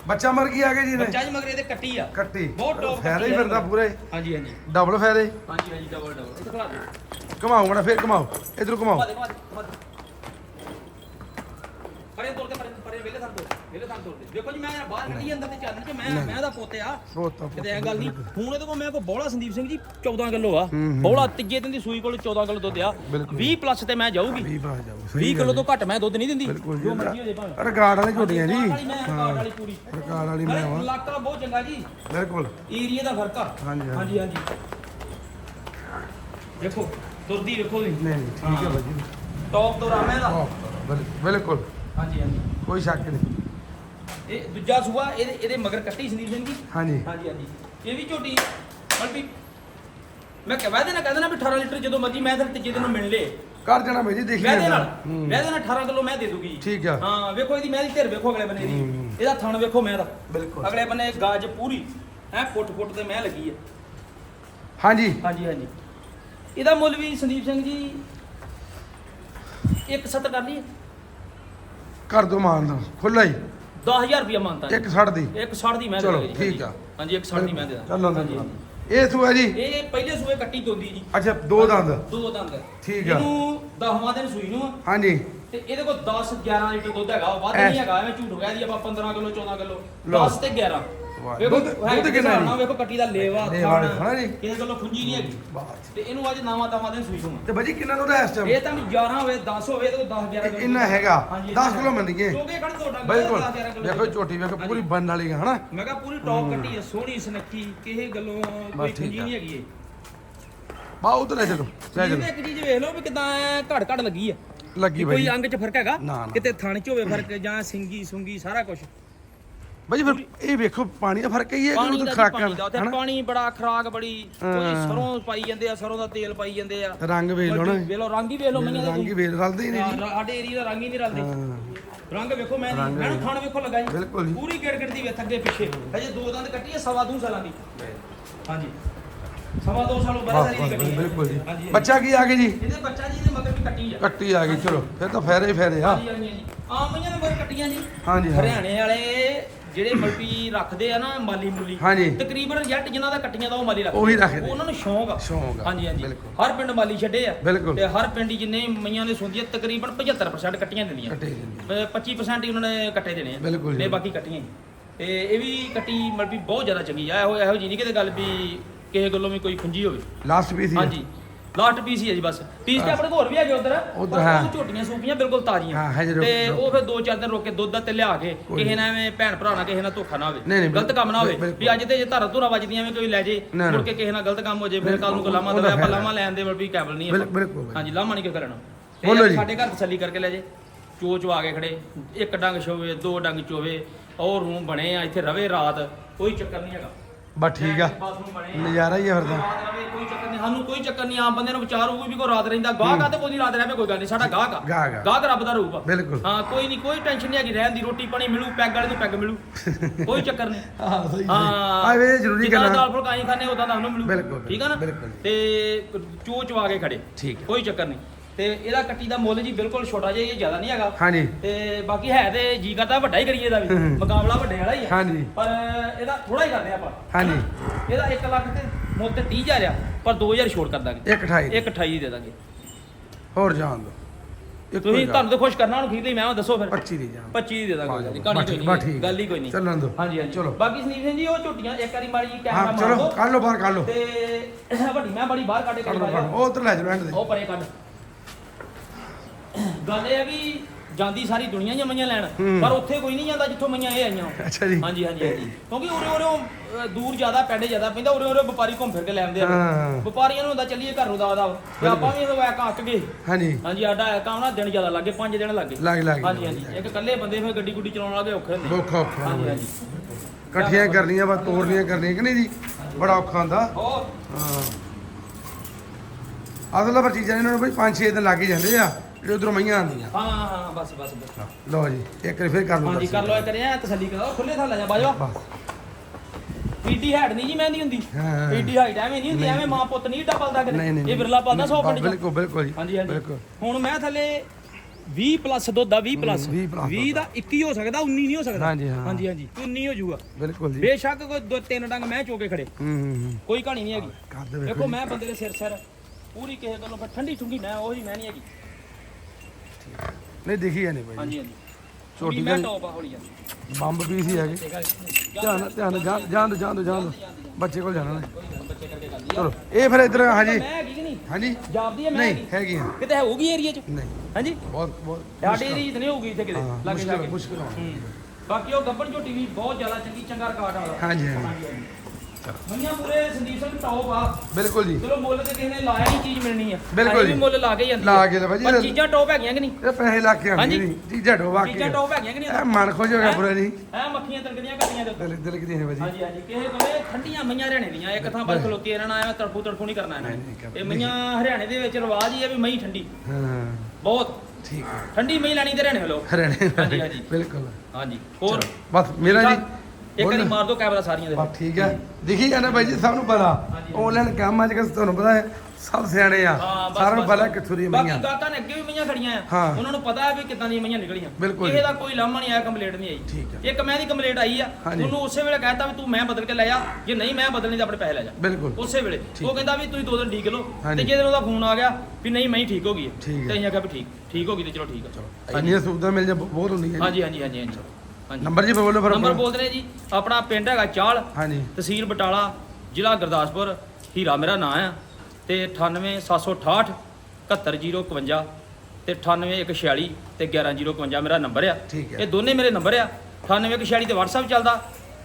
ਬੱਚਾ ਮਰ ਗਿਆ ਜੀ ਨੇ ਬੱਚਾ ਜੀ ਮਗਰੇ ਤੇ ਕੱਟੀ ਆ। ਕੱਟੀ। ਬਹੁਤ top ਫਾਇਦਾ ਹੀ ਕੱਟੀ ਆ ਫਿਰਦਾ ਪੂਰੇ। ਹਾਂਜੀ ਹਾਂਜੀ। ਡਬਲ ਫਾਇਦੇ। ਹਾਂਜੀ ਹਾਂਜੀ ਡਬਲ ਡਬਲ ਇੱਥੇ ਖਲਾ ਦੇ ਘਮਾਓ ਮਣਾ ਫੇਰ ਘਮਾਓ। ਇਧਰ ਘਮਾਓ। ਦੇ ਦੇ ਘੁਮਾ ਦੇ ਪਰੇ ਤੋੜ ਕੇ ਪਰੇ ਪਰੇ ਵੇਲੇ ਥਾਂ ਤੋੜ ਦੇ ਦੇਖੋ ਜੀ ਮੈਂ ਬਾਹਰ ਕੱਢੀ ਅੰਦਰ ਤੇ ਚਾਨਣ ਚ ਮੈਂ ਮੈਂ ਦਾ ਪੋਤੇ ਆ। ਬਹੁਤ ਤਾਂ ਕਿਤੇ ਇਹ ਗੱਲ ਨਹੀਂ। ਹੁਣ ਇਹਦੇ ਕੋਲ ਮੇਰੇ ਕੋਲ ਬੋਲਾ ਸੰਦੀਪ ਸਿੰਘ ਜੀ 14 ਕਿਲੋ ਆ। ਬੋਲਾ ਤੀਜੇ ਦਿਨ ਦੀ ਸੂਈ ਕੋਲ 14 ਕਿਲੋ ਦੁੱਧ ਆ। ਬਿਲਕੁਲ। 20 ਪਲੱਸ ਤੇ ਮੈਂ ਜਾਊਗੀ। 20 ਪਾ ਜਾਓ 20 ਕਿਲੋ ਤੋਂ ਘੱਟ ਮੈਂ ਦੁੱਧ ਨਹੀਂ ਦਿੰਦੀ। ਜੋ। ਮਰਜ਼ੀ ਹੋ ਜੇ ਭਾਵੇਂ। ਰਿਕਾਰਡ ਵਾਲੀ ਝੋਟੀਆਂ ਜੀ। ਰਿਕਾਰਡ ਵਾਲੀ ਪੂਰੀ। ਰਿਕਾਰਡ ਵਾਲੀ ਮੈਂ ਵਾ। ਇਲਾਕਾ ਬਹੁਤ ਚੰਗਾ ਜੀ। ਬਿਲਕੁਲ। ਏਰੀਆ ਦਾ ਫ਼ਰਕ ਆ। ਹਾਂਜੀ, ਹਾਂਜੀ। ਹਾਂਜੀ ਦੇਖੋ ਦੁਰਦੀ ਵੇਖੋ ਨਹੀਂ ਨਹੀਂ ਠੀਕ ਹੈ ਬਾਜੀ ਟੌਪ ਤੋਂ ਰਾਮੇ ਦਾ ਬਿਲਕੁਲ। ਹਾਂਜੀ ਹਾਂਜੀ। ਕੋਈ ਸ਼ੱਕ ਨਹੀਂ। ਇਹ ਦੂਜਾ ਸੂਆ ਇਹਦੇ ਇਹਦੇ ਮਗਰ ਕੱਟੀ ਸੰਦੀਪ ਸਿੰਘ ਜੀ। ਹਾਂਜੀ। ਹਾਂਜੀ ਹਾਂਜੀ। ਇਹ ਵੀ ਝੋਟੀ। ਮਲਟੀ ਮੈਂ ਕਹਿ ਦੇਣਾ ਕਹਿ ਦੇਣਾ ਵੀ 18 ਲੀਟਰ ਜਦੋਂ ਮਰਜ਼ੀ ਮੈਂ ਫਿਰ ਤੀਜੇ ਦਿਨ ਨੂੰ ਮਿਲ ਲੇ। ਕਰ ਜਾਣਾ ਬਾਈ ਜੀ ਦੇਖੀ ਮੈਂ ਦੇ। ਨਾਲ। ਮੈਂ ਦੇ ਨਾਲ 18 ਕਿਲੋ ਮੈਂ ਦੇ ਦੂਗੀ। ਠੀਕ ਆ। ਹਾਂ ਵੇਖੋ ਇਹਦੀ ਮੈਂ ਦੀ ਧਿਰ ਵੇਖੋ ਅਗਲੇ ਬੰਨੇ ਦੀ। ਇਹਦਾ ਥਣ ਵੇਖੋ ਮੈਂ ਦਾ। ਬਿਲਕੁਲ। ਅਗਲੇ ਬੰਨੇ ਗਾਜ ਪੂਰੀ ਹੈ ਫੁੱਟ ਫੁੱਟ ਤੇ ਮੈਂ ਲੱਗੀ ਹੈ ਹਾਂਜੀ। ਹਾਂਜੀ ਹਾਂਜੀ। ਇਹਦਾ ਮੁੱਲ ਵੀ ਸੰਦੀਪ ਸਿੰਘ ਜੀ 170 ਕਰ ਲਈਏ। ਕਰ ਦੋ ਮਾਨ ਦਾ ਖੁੱਲਾ ਹੀ। 10000 ਰੁਪਇਆ ਮੰਨਤਾ ਇੱਕ ਛੱਡ ਦੀ। 160 ਦੀ ਮੈਂ ਚਲੋ, ਦੇ ਦਾਂਗਾ ਜੀ, ਠੀਕ ਆ। ਹਾਂਜੀ 160 ਦੀ ਮੈਂ ਦੇ ਚੱਲੋ ਹਾਂਜੀ। ਇਹ ਸੂਆ ਜੀ? ਇਹ ਪਹਿਲੇ ਸੂਏ ਕੱਟੀ ਦੋਂਦੀ ਜੀ। ਅੱਛਾ ਦੋ ਦੰਦ। ਦੋ ਦੰਦ। ਠੀਕ ਆ। ਇਹਨੂੰ 10ਵਾਂ ਦਿਨ ਸੂਈ ਨੂੰ। ਆ ਹਾਂਜੀ। ਤੇ ਇਹਦੇ ਕੋਲ 10 11 ਲੀਟਰ ਦੁੱਧ ਹੈਗਾ ਵੱਧ ਐ- ਨਹੀਂ ਹੈਗਾ ਐਵੇਂ ਝੂਠ ਕਹਿ ਦੀ ਆਪਾਂ 15 ਕਿਲੋ 14 ਕਿਲੋ। ਲਓ। 10 ਤੇ 11 ਵਾਹ। ਵੇਖੋ ਦੁੱਧ- ਹੈ ਦੁੱਧ ਕਿੰਨਾ ਕਿੰਨਾ ਜੀ? ਨਾ ਵੇਖੋ ਕੱਟੀ ਦਾ ਲੇਵਾ ਲੇਵਾ ਖਾਣਾ ਦੇਖੋ ਨਾ ਜੀ। ਕਿਸੇ ਗੱਲੋਂ ਖੁੰਜੀ ਨਹੀਂ ਹੈਗੀ। ਬਾਤ। ਤੇ ਇਹਨੂੰ ਅੱਜ ਨਵਾਂ ਤਵਾਂ ਦੇ ਸੂਈ ਸੂਣਾ ਤੇ ਬਾਜੀ ਕਿੰਨਾ ਦੁੱਧ ਹੈ ਇਸ ਟਾਈਮ ਇਹ ਤਾਂ ਵੀ 11 ਹੋਵੇ 10 ਹੋਵੇ ਤੇ 10 11 ਇਹ ਇੰਨਾ ਹੈਗਾ? 10 ਕਿਲੋ ਮੰਨੀਏ ਚੋਗੇ ਖੜ ਤੁਹਾਡਾ ਬਿਲਕੁਲ। 10 11 ਕਿਲੋ ਵੇਖੋ ਝੋਟੀ ਵੇਖੋ ਪੂਰੀ ਬੰਨ ਵਾਲੀ ਹੈ ਹਨਾ? ਮੈਂ ਕਿਹਾ ਪੂਰੀ ਟੌਪ ਕੱਟੀ ਹੈ ਸੋਹਣੀ ਸੁਨੱਖੀ ਕਿਸੇ ਗੱਲੋਂ ਕੋਈ ਠੀਕ ਖੁੰਜੀ ਆ। ਨਹੀਂ ਹੈਗੀ ਇਹ। ਬਾ ਉਧਰ ਲੈ ਚਲੋ ਲੈ ਚੀਜ਼ ਚਲੋ। ਇੱਕ ਚੀਜ਼ ਵੇਖ ਲਓ ਵੀ ਕਿਦਾਂ ਘੜ ਘੜ ਲੱਗੀ ਆ। ਲੱਗੀ ਕੋਈ ਅੰਗ 'ਚ ਫ਼ਰਕ ਹੈਗਾ? ਨਾ, ਨਾ। ਕਿਤੇ ਥਣ 'ਚ ਹੋਵੇ ਫ਼ਰਕ ਜਾਂ ਸਿੰਗੀ ਸੁੰਗੀ ਸਾਰਾ ਕੁਝ ਬਾਜੀ ਫਿਰ ਇਹ ਵੇਖੋ ਪਾਣੀ ਦਾ ਫ਼ਰਕ ਹੀ ਹੈ ਪਾਣੀ ਕਿ ਦਾ ਉਹ ਜੀ, ਖਰਾਕ ਪਾਣੀ ਦਾ ਉੱਥੇ ਹਨਾ? ਪਾਣੀ ਬੜਾ ਖਰਾਕ ਬੜੀ ਕੋਈ। ਸਰੋਂ ਪਾਈ ਜਾਂਦੇ ਆ ਸਰੋਂ ਦਾ ਤੇਲ ਪਾਈ ਜਾਂਦੇ ਆ। ਰੰਗ ਵੇਖ ਲਓ ਨਾ। ਵੇਖ ਲਓ ਰੰਗ ਹੀ ਵੇਖ ਲਓ ਮਈਆਂ ਰੰਗ ਹੀ ਵੇਖ ਰਲਦੇ ਹੀ ਨਹੀਂ ਜੀ। ਸਾਡੇ ਏਰੀਆ ਦਾ ਰੰਗ ਹੀ ਨਹੀਂ ਰਲਦੇ। ਰੰਗ ਵੇਖੋ ਮੈਂ ਰੰਗ ਮੈਂ ਖਾਣ ਵੇਖੋ ਲੱਗਾ ਜੀ ਬਿਲਕੁਲ ਜੀ। ਪੂਰੀ ਗਿੜ ਦੀ ਵੇਖ ਅੱਗੇ ਪਿੱਛੇ ਹਜੇ ਦੋ ਦੰਦ ਕੱਟੀ ਹੈ ਸਵਾ ਦੋ ਸਾਲਾਂ ਦੀ ਹਾਂਜੀ। ਸਵਾ ਦੋ ਸਾਲੋਂ ਬੜਾ ਬਸ ਸਾਰੀ ਦੀ ਬਸ ਕੱਟੀ ਹੈ ਬਿਲਕੁਲ ਜੀ। ਹਾਂਜੀ। ਬੱਚਾ ਕੀ ਆ ਗਈ ਜੀ? ਇਹਦੇ ਬੱਚਾ ਜੀ ਦੇ ਮਗਰ ਵੀ ਕੱਟੀ ਆ। ਕੱਟੀ ਆ ਗਈ ਚਲੋ ਫਿਰ ਤਾਂ ਫਾਇਦੇ ਹੀ ਫਾਇਦੇ ਆ। ਹਾਂਜੀ ਹਾਂਜੀ ਹਾਂਜੀ। ਆਮ ਮਈਆਂ ਦੇ ਮਗਰ ਕੱਟੀਆਂ ਜੀ। ਹਾਂਜੀ ਹਾਂ ਹਰਿਆਣੇ ਵਾਲੇ ਜਿਹੜੇ ਮਲਪੀ ਰੱਖਦੇ ਆ ਨਾ ਮਾਲੀ ਮੁੱਲੀ ਹਾਂਜੀ। ਤਕਰੀਬਨ ਜੱਟ ਜਿਨ੍ਹਾਂ ਦਾ ਕੱਟੀਆਂ ਦਾ ਉਹ ਮਾਲੀ ਰੱਖਦੇ ਉਹੀ ਰੱਖਦੇ। ਉਹਨਾਂ ਨੂੰ ਸ਼ੌਂਕ ਆ। ਸ਼ੌਂਕ ਆ, ਹਾਂਜੀ ਹਾਂਜੀ। ਬਿਲਕੁਲ। ਹਰ ਪਿੰਡ ਮਾਲੀ ਛੱਡੇ ਆ। ਬਿਲਕੁਲ। ਤੇ ਹਰ ਪਿੰਡ ਹੀ ਜਿੰਨੇ ਮਈਆਂ ਦੇ ਸੁਣਦੀਆਂ ਤਕਰੀਬਨ 75% ਕੱਟੀਆਂ ਦਿੰਦੀਆਂ। ਕੱਟੇ ਜੀ ਅਹ 25% ਹੀ ਉਹਨਾਂ ਨੇ ਕੱਟੇ ਦੇਣੇ ਆ। ਬਿਲਕੁਲ ਜੀ। ਤੇ ਬਾਕੀ ਕੱਟੀਆਂ ਹੀ। ਤੇ ਇਹ ਵੀ ਕੱਟੀ ਮਲਪੀ ਬਹੁਤ ਜ਼ਿਆਦਾ ਚੰਗੀ ਆ। ਇਹੋ ਇਹੋ ਜੀ ਨਹੀਂ ਕਿਤੇ ਗੱਲ ਵੀ ਕਿਸੇ ਗੱਲੋਂ ਵੀ ਕੋਈ ਖੁੰਜੀ ਹੋਵੇ। ਲਾਸਟ ਪੀਸ ਹੀ। ਹਾਂਜੀ। ਲਾਸਟ ਪੀਸ ਹੀ ਹੈ ਜੀ ਬਸ। ਪੀਸ ਤੇ ਆਪਣੇ ਕੋਲ ਹੋਰ ਵੀ ਹੈਗੇ ਉਧਰ। ਉੱਧਰ ਹੈ। ਝੋਟੀਆਂ ਸੂਪੀਆਂ ਬਿਲਕੁਲ ਤਾਜ਼ੀਆਂ। ਹਾਂ, ਤੇ ਉਹ ਫਿਰ ਦੋ ਚਾਰ ਦਿਨ ਰੋਕ ਕੇ ਦੁੱਧ ਦਾ ਤੇ ਲਿਆ ਕੇ ਕਿਸੇ ਨਾਲ ਐਵੇਂ ਭੈਣ ਭਰਾ ਨਾਲ ਕਿਸੇ ਨਾਲ ਧੋਖਾ ਨਾ ਹੋਵੇ। ਗਲਤ ਕੰਮ ਨਾ ਹੋਵੇ। ਵੀ ਅੱਜ ਤੇ ਜੇ ਧਾਰਾ ਧੁਰਾ ਵੱਜਦੀਆਂ ਐਵੇਂ ਕੋਈ ਲੈ ਜੇ ਮੁੜ। ਕੇ ਕਿਸੇ ਨਾਲ ਗਲਤ ਕੰਮ ਹੋ ਜੇ ਫਿਰ ਕੱਲ ਨੂੰ ਗੁਲਾਮਾਂ ਦਵੇ ਆਪਾਂ। ਲਾਮਾ ਲੈਣ ਦੇ ਵੀ ਕੈਬਲ ਨਹੀਂ ਬਾਈ। ਹਾਂਜੀ ਲਾਮਾ ਨਹੀਂ ਤੇ ਜੀ। ਸਾਡੇ ਘਰ ਤਸੱਲੀ ਕਰਕੇ ਲੈ ਜੇ। ਚੋਚ ਆ ਕੇ ਖੜੇ। ਇੱਕ ਡੰਗ ਛੋਵੇ ਦੋ ਡੰਗ ਚੋਵੇ। ਉਹ ਰੂਮ ਬਣੇ ਆ ਇੱਥੇ ਰਵੇ ਰਾਤ। ਕੋਈ ਚੱਕਰ ਨਹੀਂ ਹੈਗਾ। ਬਸ ਠੀਕ ਆ। ਬਾਥਰੂਮ ਬਣੇ ਆ ਨਜ਼ਾਰਾ ਹੀ ਆ ਫਿਰ ਤਾਂ। ਰਾਤ ਰਵੇ ਕੋਈ ਚੱਕਰ ਨਹੀਂ ਸਾਨੂੰ ਕੋਈ ਚੱਕਰ ਨਹੀਂ ਆਮ ਬੰਦੇ ਨੂੰ ਵਿਚਾਰ ਹੋਊ ਵੀ ਕੋਈ ਰਾਤ ਰਹਿੰਦਾ ਗਾਹਕ ਆ ਤੇ ਕੋਈ ਰਾਤ ਰਹਿਵੇ ਕੋਈ ਗੱਲ ਨਹੀਂ ਸਾਡਾ ਗਾਹਕ ਆ ਗਾਹਕ ਆ। ਗਾਹਕ ਰੱਬ ਦਾ ਰੂਪ ਆ। ਬਿਲਕੁਲ। ਹਾਂ ਕੋਈ ਨਹੀਂ ਕੋਈ ਟੈਨਸ਼ਨ ਨਹੀਂ ਹੈਗੀ ਰਹਿਣ ਦੀ ਰੋਟੀ ਪਾਣੀ ਮਿਲੂ ਪੈਗ ਵਾਲੇ ਨੂੰ ਪੈਗ ਮਿਲੂ ਕੋਈ ਚੱਕਰ ਨਹੀਂ। ਹਾਂ ਸਹੀ ਹਾਂ। ਆ ਇਹ ਜ਼ਰੂਰੀ ਜਿੱਦਾਂ ਦਾਲ ਫੁਲਕਾਈ ਖਾਣੇ ਉਦਾਂ ਦਾ ਉਹਨੂੰ ਮਿਲੂ। ਬਿਲਕੁਲ, ਠੀਕ ਆ ਨਾ? ਬਿਲਕੁਲ। ਤੇ ਚੋ ਚਵਾ ਕੇ ਖੜੇ। ਠੀਕ। ਕੋਈ ਚੱਕਰ ਨਹੀਂ। ਤੇ ਇਹਦਾ ਕੱਟੀ ਦਾ ਮੁੱਲ ਜੀ ਬਿਲਕੁਲ ਛੋਟਾ ਜਿਹਾ ਹੀ ਹੈ, ਜ਼ਿਆਦਾ ਨਹੀਂ ਹੈਗਾ। ਹਾਂਜੀ। ਤੇ ਬਾਕੀ ਹੈ ਤੇ ਜੀ ਕਰਦਾ ਵੱਡਾ ਹੀ ਕਰੀਏ ਇਹਦਾ ਵੀ। ਹੂੰ। ਮੁਕਾਬਲਾ ਵੱਡੇ ਵਾਲਾ ਹੀ ਆ। ਹਾਂਜੀ। ਪਰ ਇਹਦਾ ਥੋੜਾ ਹੀ ਕਰਦੇ ਆਪਾਂ। ਹਾਂਜੀ। ਇਹਦਾ 1 ਲੱਖ ਤੇ ਮੁੱਲ ਤੇ 30000 ਆ ਪਰ 2000 ਛੋੜ ਕਰ ਦਾਂਗੇ। 128 ਇੱਕ 28 ਦੇ ਦਾਂਗੇ। ਹੋਰ ਜਾਣ ਦੋ। ਇੱਕ ਤੁਸੀਂ ਤੁਹਾਨੂੰ ਤਾਂ ਖੁਸ਼ ਕਰਨਾ ਹੁਣ ਖੀਰ ਲਈ ਮੈਂ ਦੱਸੋ ਫਿਰ। 25 ਦੀ ਜਾਣ 25 ਦੇ ਦਾਂਗੇ। ਹਾਂ, ਕਹਾਣੀ ਬਸ ਕੋਈ ਬਸ ਨਹੀਂ। ਗੱਲ ਹੀ ਕੋਈ ਨਹੀਂ। ਚੱਲਣ ਦਿਓ। ਹਾਂਜੀ ਹਾਂਜੀ। ਚਲੋ। ਬਾਕੀ ਸੰਦੀਪ ਸਿੰਘ ਜੀ ਉਹ ਝੋਟੀਆਂ ਇੱਕ ਵਾਰੀ ਮਾੜੀ ਜੀ ਕੈਮਰਾ ਹਾਂ ਮਾਰ ਚਲੋ ਦਿਓ। ਕੱਢ ਲਓ ਬਾਹਰ ਕੱਢ ਲਓ। ਤੇ ਵੱਡੀ ਮੈਂ ਬੜੀ ਬਾਹਰ ਕੱਢ ਕੇ ਕੱਢ ਲਓ ਕੱਢ ਬਾਹਰ ਲਓ। ਉਹ ਉਧਰ ਲੈ ਜਾਓ ਐਂਡ ਦੇ। ਉਹ ਪਰੇ ਕੱਢ। ਗੱਲ ਇਹ ਆ ਵੀ ਜਾਂਦੀ ਸਾਰੀ ਦੁਨੀਆ ਹੀ ਆ ਮਈਆਂ ਲੈਣ। ਪਰ ਉੱਥੇ ਕੋਈ ਨਹੀਂ ਜਾਂਦਾ ਜਿੱਥੋਂ ਮਈਆਂ ਇਹ ਆਈਆਂ। ਹੋਣ। ਅੱਛਾ ਜੀ। ਹਾਂਜੀ ਹਾਂਜੀ ਹਾਂਜੀ। ਕਿਉਂਕਿ ਉਰੇ ਉਰੇ ਦੂਰ ਜ਼ਿਆਦਾ ਪੈਂਡੇ ਜ਼ਿਆਦਾ ਪੈਂਦਾ ਉਰੇ ਉਰੇ ਵਪਾਰੀ ਘੁੰਮ ਫਿਰ ਕੇ ਲੈ ਆਉਂਦੇ ਆ। ਹਾਂ। ਵਪਾਰੀਆਂ ਨੂੰ ਹੁੰਦਾ ਚੱਲੀਏ ਘਰ ਨੂੰ ਦਾ ਦਾ ਤੇ ਆਪਾਂ ਵੀ ਇਹ ਐਕਾ ਅੱਕ ਗਏ ਹਾਂਜੀ। ਹਾਂਜੀ ਸਾਡਾ ਐਕਾ ਨਾ ਦਿਨ ਜ਼ਿਆਦਾ ਲੱਗੇ 5 ਦਿਨ ਲੱਗੇ। ਲੱਗ ਲੱਗ। ਹਾਂਜੀ ਹਾਂਜੀ। ਇੱਕ ਇਕੱਲੇ ਬੰਦੇ ਫਿਰ ਗੱਡੀ ਗੁੱਡੀ ਚਲਾਉਣ ਵਾਲੇ ਔਖੇ ਹੁੰਦੇ। ਔਖਾ ਔਖਾ। ਹਾਂਜੀ ਹਾਂਜੀ। ਇਕੱਠੀਆਂ ਕਰਨੀਆਂ ਵਾ ਤੋੜਨੀਆਂ ਕਰਨੀਆਂ ਕਿ ਨਹੀਂ ਜੀ? ਬੜਾ ਔਖਾ ਹੁੰਦਾ। ਹੋਰ? ਹਾਂ। ਅਸਲ ਪਰ ਚੀਜ਼ਾਂ ਇਹਨਾਂ ਨੂੰ ਬਈ 5-6 ਦਿਨ ਲੱਗ ਹੀ ਜਾਂਦੇ ਆ। ਜਿਹੜੇ ਉਧਰੋਂ ਮਈਆਂ ਆਉਂਦੀਆਂ। ਹਾਂ ਹਾਂ ਹਾਂ ਬਸ ਬਸ ਬਸ। ਲਓ ਜੀ ਇੱਕ ਵਾਰੀ ਫਿਰ ਕਰ ਲਓ ਹਾਂਜੀ ਕਰ ਲੋ ਕਰਿਆ ਤਸੱਲੀ ਕਰੋ ਖੁੱਲੇ ਥਾਂ ਲੈ ਜਾ ਬਾਜਵਾ। ਬਸ। ਪੀਟੀ ਹੈਡ ਨਹੀਂ ਜੀ ਮਹਿੰਦੀ ਹੁੰਦੀ। ਹਾਂ। ਪੀਟੀ ਹਾਈਟ ਐਵੇਂ ਨਹੀਂ ਹੁੰਦੀ ਐਵੇਂ ਮਾਂ ਪੁੱਤ ਨਹੀਂ ਨਹੀਂ ਨਹੀਂ ਕਿਤੇ ਇਹ ਬਿਰਲਾ ਪਲਦਾ 100 ਪਿੰਡ ਚ। ਬਿਲਕੁਲ ਬਿਲਕੁਲ ਜੀ ਹਾਂਜੀ ਹਾਂਜੀ। ਬਿਲਕੁਲ। ਹੁਣ ਮੈਂ ਥੱਲੇ 20 ਪਲੱਸ ਦੁੱਧ ਆ 20 ਪਲੱਸ 20 plus 20 ਦਾ 21 ਹੋ ਸਕਦਾ 19 ਨਹੀਂ ਹੋ ਸਕਦਾ। ਹਾਂਜੀ, ਹਾਂ। ਹਾਂਜੀ ਹਾਂਜੀ 19 ਹੋ ਜਾਊਗਾ। ਬਿਲਕੁਲ ਜੀ। ਬੇਸ਼ੱਕ ਕੋਈ ਦੋ ਤਿੰਨ ਡੰਗ ਮੈਂ ਚੋਕੇ ਖੜੇ। ਹੂੰ ਹੂੰ, ਹੂੰ। ਕੋਈ ਕਹਾਣੀ ਨਹੀਂ ਹੈਗੀ। ਕਰ ਦੇਖੋ ਮੈਂ ਬੰਦੇ ਦੇ ਸਿਰ ਸਿਰ ਪੂਰੀ ਕਿਸੇ ਗੱਲੋਂ ਠੰਡੀ ਠੁੰਗੀ ਮੈਂ ਉਹੀ ਮੈਂ ਨਹੀਂ ਹੈਗੀ। ਨਹੀਂ ਦਿਖੀ ਜਾਂਦੇ ਭਾਈ। ਹਾਂਜੀ ਹਾਂਜੀ। ਛੋਟੀ ਮੈਂ ਟੌਪ ਆ ਹੌਲੀ ਜਾਂਦੀ ਬੰਬ ਪੀਸ ਹੀ ਹੈਗੇ। ਧਿਆਨ ਧਿਆਨ ਜਾਣ ਦੋ ਜਾਣ ਦੋ ਜਾਣ ਦੋ। ਬੱਚੇ ਕੋਲ ਜਾਣਾ ਨੇ। ਬੱਚੇ ਕਰਕੇ ਗੱਲ ਚਲੋ ਇਹ ਫਿਰ ਇਧਰ ਹਾਂਜੀ। ਮੈਂ ਹੈਗੀ ਕਿ ਨਹੀਂ। ਹਾਂਜੀ। ਜਾਪਦੀ ਹੈ ਮੈਂ ਨਹੀਂ ਹੈਗੀ ਹੈਗੀਆਂ। ਕਿਤੇ ਹੋਊਗੀ ਏਰੀਆ 'ਚ? ਨਹੀਂ। ਹਾਂਜੀ? ਬਹੁਤ ਬਹੁਤ ਸਾਡੇ ਏਰੀਆ 'ਚ ਨਹੀਂ ਹੋਊਗੀ ਇੱਥੇ ਕਿਤੇ ਹਾਂ, ਲਾਗੇ ਜਾ ਮੁਸ਼ਕਿਲ ਕੇ। ਮੁਸ਼ਕਿਲ ਹੋਣਾ। ਹੂੰ। ਬਾਕੀ ਉਹ ਗੱਬਣ ਝੋਟੀ ਵੀ ਬਹੁਤ ਜ਼ਿਆਦਾ ਚੰਗੀ ਚੰਗਾ ਰਿਕਾਰਡ ਵਾਲਾ। ਹਾਂਜੀ ਹਾਂਜੀ। ਮਈਆਂ ਪੂਰੇ ਸੰਦੀਪ ਸਿੰਘ ਟੌਪ ਆ। ਬਿਲਕੁਲ ਜੀ। ਚਲੋ ਮੁੱਲ ਤੇ ਕਿਸੇ ਨੇ ਲਾਇਆ ਹੀ ਚੀਜ਼ ਮਿਲਣੀ ਆ। ਬਿਲਕੁਲ ਜੀ। ਮੁੱਲ ਲਾ ਕੇ ਜਾਂਦੇ ਲਾ ਕੇ ਭਾਜੀ ਪਰ ਚੀਜ਼ਾਂ ਟੌਪ ਹੈਗੀਆਂ ਕਿ ਨਹੀਂ? ਇਹ ਪੈਸੇ ਲਾ ਕੇ ਆਉਂਦੀ। ਨਹੀਂ। ਚੀਜ਼ਾਂ ਢੋਵਾ ਕੇ। ਚੀਜ਼ਾਂ ਟੌਪ ਹੈਗੀਆਂ ਕਿ ਨਹੀਂ? ਇਹ ਮਨ ਖੁਸ਼ ਹੋ ਗਿਆ ਪੂਰਾ ਜੀ ਐ ਮੱਖੀਆਂ ਤੜਕਦੀਆਂ ਕਰਦੀਆਂ ਦੇ ਉੱਤੇ। ਦਿਲ ਦਿਲ ਕਿਦੀ ਹੈ ਭਾਜੀ। ਹਾਂਜੀ ਹਾਂਜੀ। ਕਿਸੇ ਕੋਲੇ ਠੰਡੀਆਂ ਮਈਆਂ ਹਰਿਆਣੇ ਦੀਆਂ। ਇੱਕ ਥਾਂ ਪਰ ਖਲੋਤੀ ਇਹਨਾਂ ਨਾਲ ਤੜਫੂ ਤੜਫੂ ਨਹੀਂ ਕਰਨਾ ਇਹਨਾਂ। ਇਹ ਮਈਆਂ ਹਰਿਆਣੇ ਦੇ ਵਿੱਚ ਰਿਵਾਜ ਹੀ ਹੈ ਵੀ ਮਈ ਠੰਡੀ। ਹਾਂ। ਬਹੁਤ। ਠੀਕ ਠੰਡੀ ਮਈ ਲੈਣੀ ਤੇ ਹਰਿਆਣੇ ਵੱਲੋਂ ਹਰਿਆਣੇ ਹਾਂਜੀ, ਹਾਂਜੀ। ਬਿਲਕੁਲ। ਹਾਂਜੀ। ਹੋਰ? ਬਸ ਮੇਰਾ ਜੀ ਇੱਕ ਵਾਰੀ। ਮਾਰ ਦਿਓ ਕੈਮਰਾ ਸਾਰੀਆਂ ਦੇ। ਬਸ ਠੀਕ ਹੈ। ਦਿਖੀ ਜਾਂਦਾ ਬਾਈ ਜੀ ਸਭ ਨੂੰ ਪਤਾ। ਆਨਲਾਈਨ ਕੰਮ ਅੱਜ ਕੱਲ੍ਹ ਤੁਹਾਨੂੰ ਪਤਾ ਹੈ ਸਭ ਸਿਆਣੇ ਆ। ਸਾਰਿਆਂ ਨੂੰ। ਪਤਾ ਕਿੱਥੋਂ ਦੀ ਬਾਕੀ ਮਈਆਂ। ਗਾਹਕਾਂ ਨੇ ਅੱਗੇ ਵੀ ਮਈਆਂ ਖੜੀਆਂ ਆ। ਉਹਨਾਂ ਨੂੰ ਪਤਾ ਹੈ ਵੀ ਕਿੱਦਾਂ ਦੀਆਂ ਮਈਆਂ ਨਿਕਲੀਆਂ। ਕਿਸੇ ਦਾ ਕੋਈ ਲਾਮਾ ਨਹੀਂ ਆਇਆ ਕੰਪਲੀਟ ਨਹੀਂ ਆਈ। ਠੀਕ ਹੈ। ਇੱਕ ਮੈਂ ਦੀ ਕੰਪਲੀਟ ਆਈ ਆ। ਉਹਨੂੰ ਉਸੇ ਵੇਲੇ ਕਹਿਤਾ ਵੀ ਤੂੰ ਮੈਂ ਬਦਲ ਕੇ ਲੈ ਜਾ ਜੇ ਨਹੀਂ ਮੈਂ ਬਦਲਣੀ ਤਾਂ ਆਪਣੇ ਪੈਸੇ ਲੈ ਜਾ। ਬਿਲਕੁਲ। ਉਸੇ ਵੇਲੇ। ਉਹ ਕਹਿੰਦਾ ਵੀ ਤੁਸੀਂ ਦੋ ਦਿਨ ਠੀਕ ਲਓ। ਤੇ ਜੇ ਉਹਦਾ ਫੋਨ ਆ ਗਿਆ ਵੀ ਨਹੀਂ ਮੈਂ ਹੀ ਠੀਕ ਹੋ ਗਈ। ਤੇ ਅਸੀਂ ਆਖਿਆ ਵੀ ਠੀਕ ਠੀਕ ਹੋ ਗਈ ਤੇ ਚਲੋ ਠੀਕ ਆ। ਚਲੋ। ਇੰਨੀਆਂ ਸੁਵਿਧਾ ਮਿਲ ਜਾ ਬਹੁਤ ਹੁੰਦੀਆਂ ਹਾਂਜੀ ਹਾਂਜੀ ਹਾਂਜੀ ਹਾਂਜੀ। ਨੰਬਰ ਜੀ ਬੋਲੋ ਫਿਰ ਨੰਬਰ। ਬੋਲਦੇ ਨੇ ਜੀ ਆਪਣਾ ਪਿੰਡ ਹੈਗਾ ਚਾਲ ਹਾਂਜੀ। ਤਹਿਸੀਲ ਬਟਾਲਾ ਜ਼ਿਲ੍ਹਾ ਗੁਰਦਾਸਪੁਰ ਹੀਰਾ ਮੇਰਾ ਨਾਂ ਆ ਤੇ 98768 71051 ਤੇ 98146 ਤੇ 11051 ਮੇਰਾ ਨੰਬਰ ਆ। ਠੀਕ। ਇਹ ਦੋਨੇ ਮੇਰੇ ਨੰਬਰ ਆ। 98146 ਤੇ WhatsApp ਚੱਲਦਾ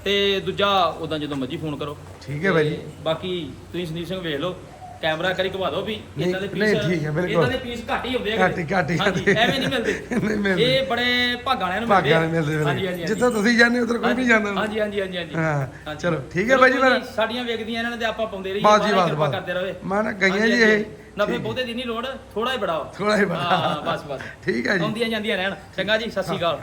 ਤੇ ਦੂਜਾ ਉਦਾਂ ਜਦੋਂ ਮਰਜ਼ੀ ਫੋਨ ਕਰੋ। ਠੀਕ ਹੈ ਭਾਈ। ਬਾਕੀ ਤੁਸੀਂ ਸੰਦੀਪ ਸਿੰਘ ਵੇਖ ਲਓ। ਕੈਮਰਾ ਕਰੀ ਘਵਾ ਦਿਓ ਵੀ ਨਹੀਂ, ਇਦਾਂ ਦੇ ਪੀਸ ਨਹੀਂ, ਠੀਕ ਹੈ, ਬਿਲਕੁਲ। ਇਦਾਂ ਦੇ ਪੀਸ ਘੱਟ ਹੀ ਹੁੰਦੇ ਆ ਘੱਟ ਹੀ- ਘੱਟ ਹੀ- ਹਾਂਜੀ, ਘੱਟ ਹੀ। ਐਵੇਂ ਨਹੀਂ ਮਿਲਦੇ ਨਹੀਂ ਮਿਲਦੇ। ਇਹ ਬੜੇ ਭਾਗਾਂ ਵਾਲਿਆਂ ਨੂੰ ਭਾਗਾਂ। ਨਾਲ ਮਿਲਦੇ ਹਾਂਜੀ ਹਾਂਜੀ। ਜਿੱਥੇ ਤੁਸੀਂ ਜਾਂਦੇ ਉਧਰ ਕੋਈ ਨਹੀਂ ਜਾਂਦਾ ਹਾਂਜੀ ਹਾਂਜੀ ਹਾਂਜੀ ਹਾਂਜੀ ਹਾਂ, ਹਾਂਜੀ। ਚਲੋ, ਠੀਕ ਹੈ ਬਾਈ ਜੀ। ਜੀ, ਸਾਡੀਆਂ ਵੇਖਦੀਆਂ ਇਹਨਾਂ ਨੇ ਤੇ ਆਪਾਂ ਪਾਉਂਦੇ ਰਹੀਏ ਬਾਸ ਜੀ, ਮਹਾਰਾਜ ਕਿਰਪਾ। ਕਰਦੇ ਰਵੇ ਮੈਂ ਨਾ ਗਈਆਂ ਜੀ ਇਹ। ਨਫੇ। ਬਹੁਤੇ ਦੀ ਨਹੀਂ ਲੋੜ ਥੋੜਾ ਹੀ ਬੜਾ ਵਾ। ਥੋੜਾ ਹੀ ਬੜਾ। ਹਾਂ ਬਸ ਬਸ ਠੀਕ ਹੈ ਜੀ ਆਉਂਦੀਆਂ ਜਾਂਦੀਆਂ ਰਹਿਣ ਚੰਗਾ ਜੀ ਸਤਿ ਸ਼੍ਰੀ ਅਕਾਲ